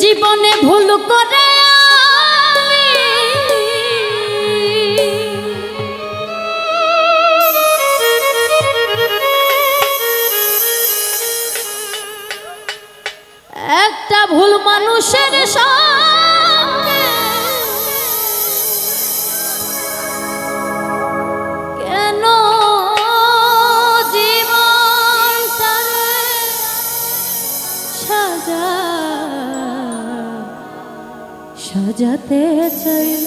জীবনে ভুল করে একটা ভুল মানুষের কেন জীবনটারে সাজা সাজাতে চাইল।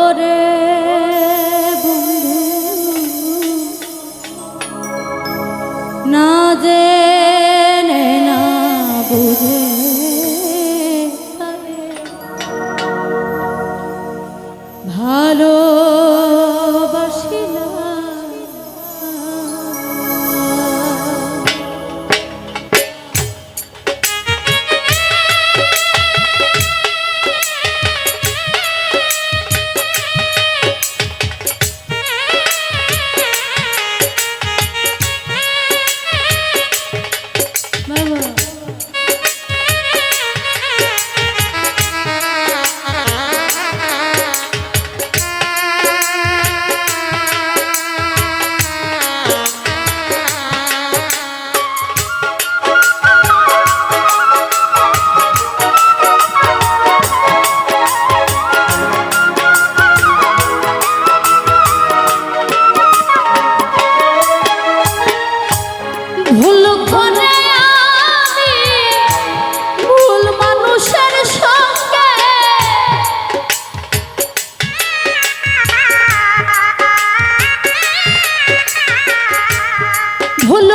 ওরে বন্ধু না জেনে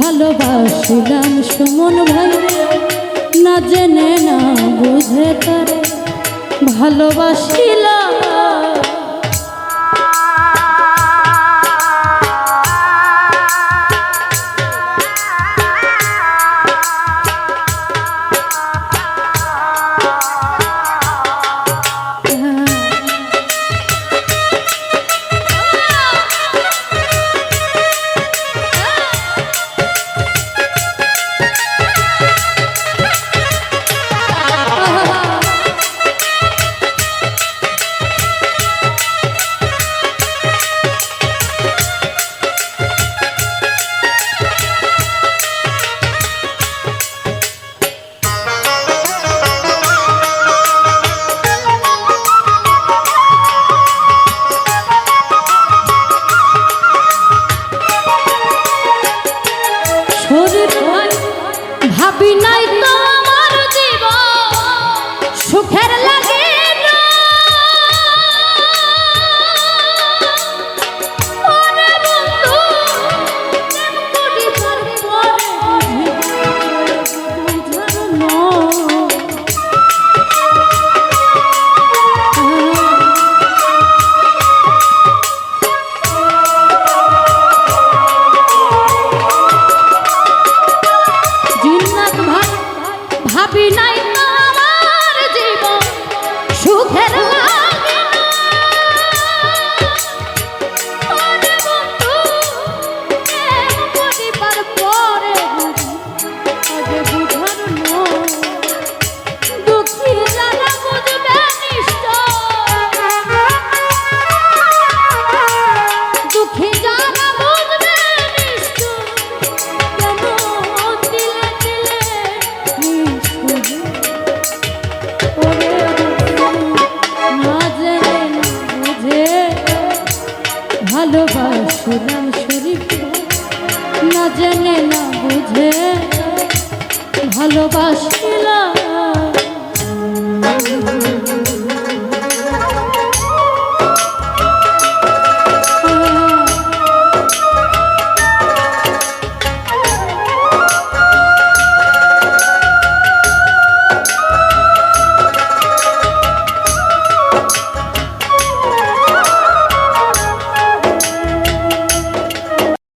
ভালোবাসিলাম সুমন ভাই। না জেনে না বুঝে তার ভালোবাসিলাম ভাবি বুঝে ভালোবাসলাম।